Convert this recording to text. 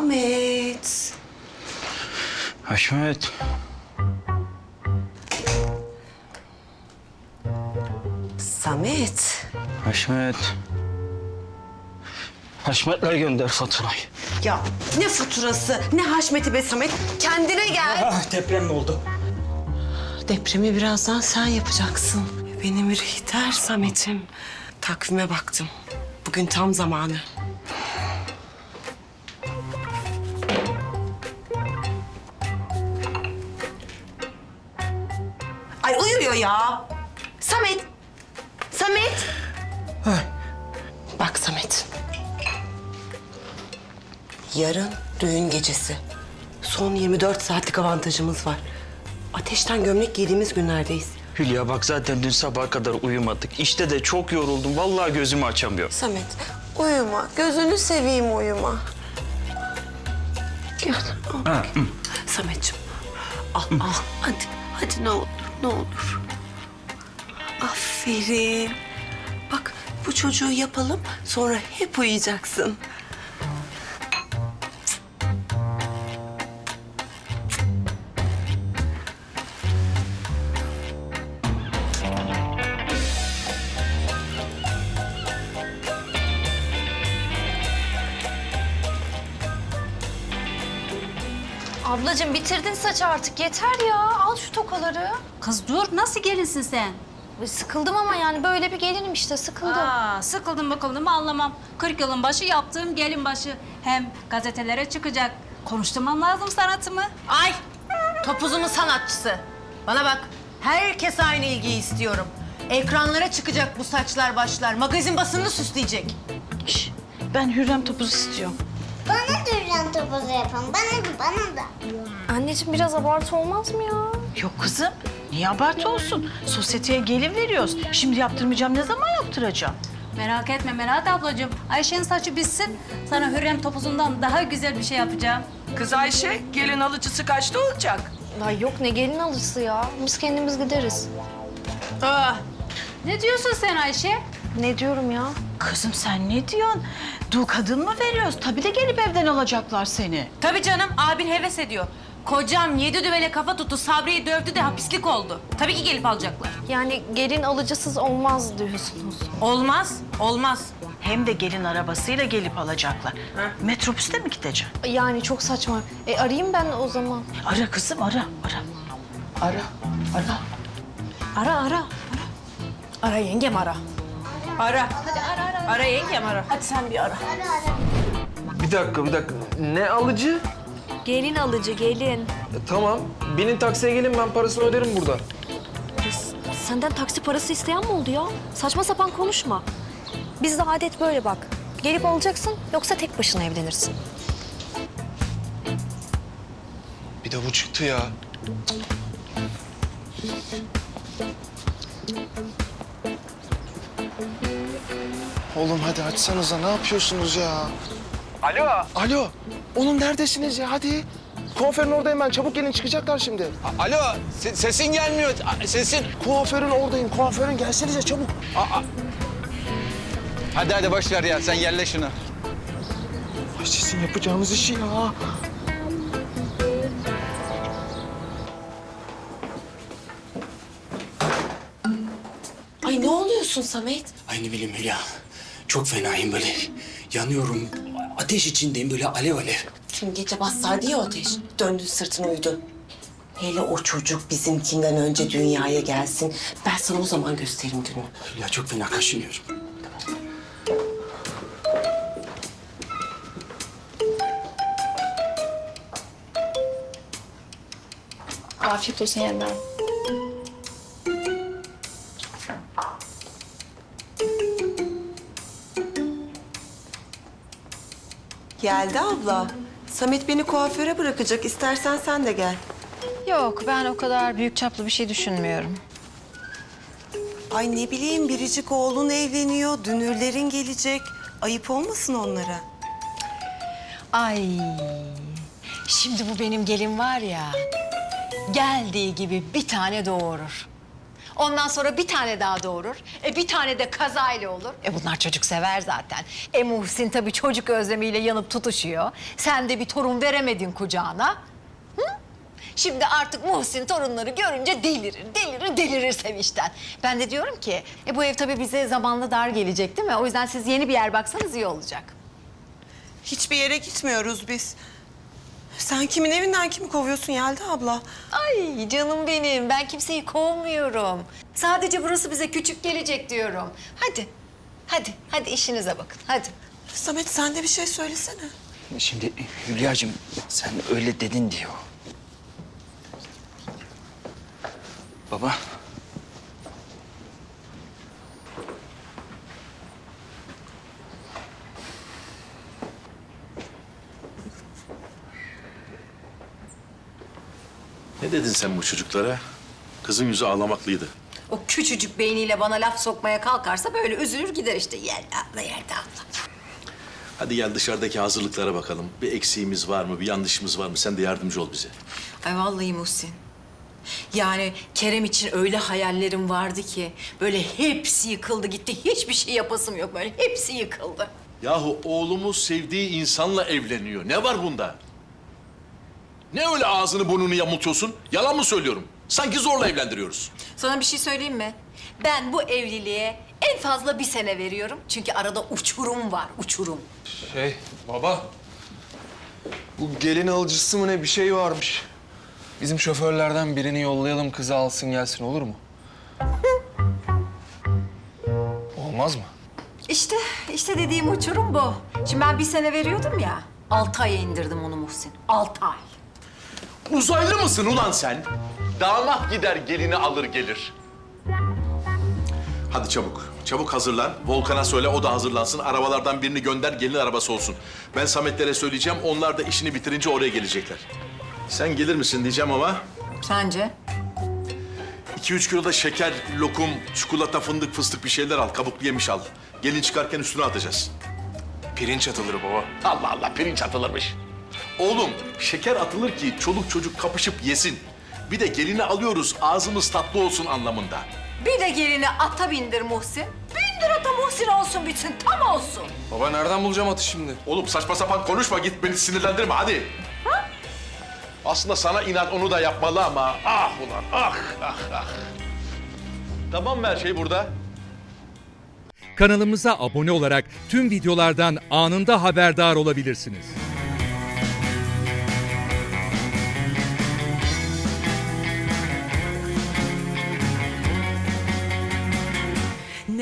Samet. Haşmet. Samet. Haşmet. Haşmetler gönder faturayı. Ya ne faturası, ne haşmeti be Samet. Kendine gel. Ah deprem mi oldu? Depremi birazdan sen yapacaksın. Benim Rihter Samet'im. Takvime baktım. Bugün tam zamanı. Ya. Samet. Samet. Bak Samet. Yarın düğün gecesi. Son 24 saatlik avantajımız var. Ateşten gömlek giydiğimiz günlerdeyiz. Hülya bak zaten dün sabaha kadar uyumadık. İşte de çok yoruldum. Vallahi gözümü açamıyorum. Samet uyuma. Gözünü seveyim uyuma. Gel. Sametciğim al al. Hadi hadi ne olur ne olur. Aferin. Bak bu çocuğu yapalım sonra hep uyuyacaksın. Ablacığım bitirdin saç artık yeter ya. Al şu tokaları. Kız dur nasıl gelinsin sen? Sıkıldım ama yani böyle bir gelinim işte sıkıldım. Aa, sıkıldım bakıldım anlamam. 40 yılın başı yaptığım gelin başı. Hem gazetelere çıkacak. Konuşturmam lazım sanatımı. Ay! Topuzumun sanatçısı. Bana bak. Herkes aynı ilgiyi istiyorum. Ekranlara çıkacak bu saçlar başlar. Magazin basınını süsleyecek. Ben Hürrem topuz istiyorum. Bana da ürün topuzu yapın. Bana da, bana da. Anneciğim biraz abartı olmaz mı ya? Yok kızım. Niye abartı olsun? Sosyeteye gelin veriyoruz. Şimdi yaptırmayacağım. Ne zaman yaptıracağım? Merak etme Melahat ablacığım. Ayşe'nin saçı bitsin. Sana Hürrem topuzundan daha güzel bir şey yapacağım. Kız Ayşe, gelin alıcısı kaçta olacak? Ay yok ne gelin alıcısı ya. Biz kendimiz gideriz. Aa, ne diyorsun sen Ayşe? Ne diyorum ya? Kızım sen ne diyorsun? Dul kadın mı veriyoruz? Tabii de gelip evden alacaklar seni. Tabii canım abin heves ediyor. Kocam yedi düvele kafa tuttu, Sabri'yi dövdü de hapislik oldu. Tabii ki gelip alacaklar. Yani gelin alıcısız olmaz diyorsunuz. Olmaz, olmaz. Hem de gelin arabasıyla gelip alacaklar. Metrobüste mi gideceksin? Yani çok saçma. E arayayım ben o zaman. Ara kızım ara, ara. Ara, ara. Ara, ara. Ara yengem ara. Ara. Hadi ara, ara. Ara yengem ara. Hadi sen bir ara. Bir dakika, bir dakika. Ne alıcı? Gelin alıcı gelin. E, tamam. Binin taksiye gelin ben parasını öderim burada. Senden taksi parası isteyen mi oldu ya? Saçma sapan konuşma. Bizde adet böyle bak. Gelip alacaksın yoksa tek başına evlenirsin. Bir de bu çıktı ya. Oğlum hadi açsanıza ne yapıyorsunuz ya? Alo. Alo. Oğlum neredesiniz ya hadi. Kuaförün oradayım ben. Çabuk gelin çıkacaklar şimdi. Alo, se- sesin gelmiyor. A- Sesin. Kuaförün oradayım. Kuaförün gelsenize çabuk. Hadi hadi boş ver ya, sen yerle şunu. Ay sizin yapacağınız işi ya. Ay ne oluyorsun Samet? Ay ne bileyim Hülya. Çok fenayım böyle. Yanıyorum. Ateş içindeyim böyle alev alev. Tüm gece bassaydı ya ateş. Döndün sırtını uydun. Hele o çocuk bizimkinden önce dünyaya gelsin. Ben sana o zaman gösteririm gününü. Hülya çok fena kaşınıyorum. Afiyet olsun yeniden. Geldi abla. Samet beni kuaföre bırakacak. İstersen sen de gel. Yok, ben o kadar büyük çaplı bir şey düşünmüyorum. Ay ne bileyim biricik oğlun evleniyor. Dünürlerin gelecek. Ayıp olmasın onlara. Ay, şimdi bu benim gelin var ya, geldiği gibi bir tane doğurur. Ondan sonra bir tane daha doğurur. E bir tane de kazayla olur. E bunlar çocuk sever zaten. E Muhsin tabii çocuk özlemiyle yanıp tutuşuyor. Sen de bir torun veremedin kucağına. Hı? Şimdi artık Muhsin torunları görünce delirir, delirir, delirir sevinçten. Ben de diyorum ki, e bu ev tabii bize zamanla dar gelecek değil mi? O yüzden siz yeni bir yer baksanız iyi olacak. Hiçbir yere gitmiyoruz biz. Sen kimin evinden kimi kovuyorsun Yelda abla? Ay canım benim, ben kimseyi kovmuyorum. Sadece burası bize küçük gelecek diyorum. Hadi, hadi, hadi işinize bakın, hadi. Samet sen de bir şey söylesene. Şimdi Hülya'cığım sen öyle dedin diyor. Baba. Ne dedin sen bu çocuklara? Kızın yüzü ağlamaklıydı. O küçücük beyniyle bana laf sokmaya kalkarsa böyle üzülür gider işte. Yelda abla, Yelda abla. Hadi gel dışarıdaki hazırlıklara bakalım. Bir eksiğimiz var mı, bir yanlışımız var mı? Sen de yardımcı ol bize. Ay vallahi Muhsin. Yani Kerem için öyle hayallerim vardı ki böyle hepsi yıkıldı gitti. Hiçbir şey yapasım yok böyle. Hepsi yıkıldı. Yahu oğlumuz sevdiği insanla evleniyor. Ne var bunda? Ne öyle ağzını burnunu yamultuyorsun? Yalan mı söylüyorum? Sanki zorla evlendiriyoruz. Sana bir şey söyleyeyim mi? Ben bu evliliğe en fazla bir sene veriyorum. Çünkü arada uçurum var, uçurum. Şey baba. Bu gelin alıcısı mı ne bir şey varmış. Bizim şoförlerden birini yollayalım kızı alsın gelsin olur mu? Olmaz mı? İşte, işte dediğim uçurum bu. Şimdi ben bir sene veriyordum ya. Altı aya indirdim onu Muhsin. Altı ay. Uzaylı mısın ulan sen? Damat gider gelini alır gelir. Hadi çabuk. Çabuk hazırlan. Volkan'a söyle o da hazırlansın. Arabalardan birini gönder gelin arabası olsun. Ben Sametlere söyleyeceğim. Onlar da işini bitirince oraya gelecekler. Sen gelir misin diyeceğim ama Sence? iki üç kilo da şeker, lokum, çikolata, fındık, fıstık bir şeyler al. Kabuklu yemiş al. Gelin çıkarken üstüne atacağız. Pirinç atılır baba. Allah Allah pirinç atılırmış. Oğlum şeker atılır ki çoluk çocuk kapışıp yesin. Bir de gelini alıyoruz ağzımız tatlı olsun anlamında. Bir de gelini ata bindir Muhsin. Bindir ata Muhsin olsun bitsin, tam olsun. Baba nereden bulacağım atı şimdi? Oğlum saçma sapan konuşma git beni sinirlendirme hadi. Aslında sana inat onu da yapmalı ama ah ulan ah ah ah. Tamam mı her şey burada? Kanalımıza abone olarak tüm videolardan anında haberdar olabilirsiniz.